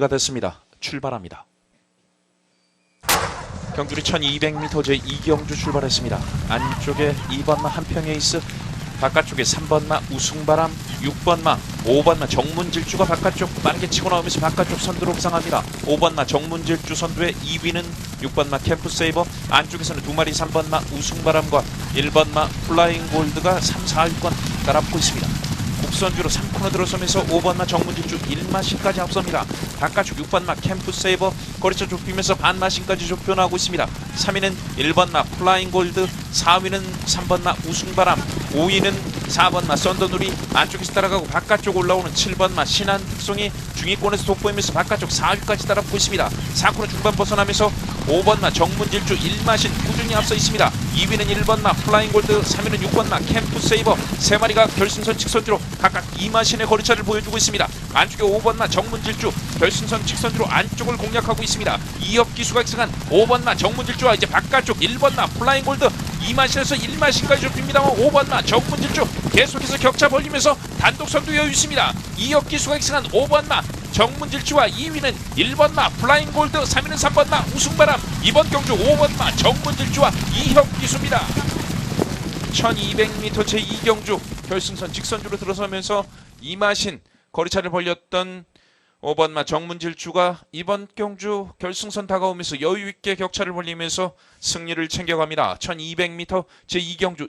준비가 됐습니다. 출발합니다. 경주리 1200m 제 이경주 출발했습니다. 안쪽에 2번마 한평 에이스, 바깥쪽에 3번마 우승바람, 6번마, 5번마 정문질주가 바깥쪽 빠르게 치고 나오면서 바깥쪽 선두로 부상합니다. 5번마 정문질주 선두의 2위는 6번마 캠프세이버, 안쪽에서는 두 마리 3번마 우승바람과 1번마 플라잉 골드가 3, 4, 6권 따라붙고 있습니다. 곡선주로 3코너 들어서면서 5번마 정문질주 1마신까지 앞섭니다. 바깥쪽 6번마 캠프세이버 거리차 좁히면서 반마신까지 좁혀나오고 있습니다. 3위는 1번마 플라잉 골드, 4위는 3번마 우승바람, 5위는 4번마 썬더누리 안쪽에서 따라가고 바깥쪽 올라오는 7번마 신한 특송이 중위권에서 돋보이면서 바깥쪽 4위까지 따라붙고 있습니다. 4코너 중반 벗어나면서 5번마 정문질주 1마신 꾸준히 앞서 있습니다. 2위는 1번마 플라잉 골드, 3위는 6번마 캠프 세이버 세 마리가 결승선 직선주로 각각 2마신의 거리차를 보여주고 있습니다. 안쪽에 5번마 정문질주 결승선 직선주로 안쪽을 공략하고 있습니다. 2업 기수가 익승한 5번마 정문질주와 이제 바깥쪽 1번마 플라잉 골드 2마신에서 1마신까지 좁힙니다만 5번마 정문 질주 계속해서 격차 벌리면서 단독 선두 여유 있습니다. 2업 기수가 익승한 5번마 정문 질주와 2위는 1번마 플라잉 골드 3위는 3번마 우승바람 이번 경주 5번마 정문 질주와 이혁 기수입니다. 1200m 제 2경주 결승선 직선주로 들어서면서 이마신 거리차를 벌렸던 5번마 정문질주가 이번 경주 결승선 다가오면서 여유 있게 격차를 벌리면서 승리를 챙겨갑니다. 1200m 제 2경주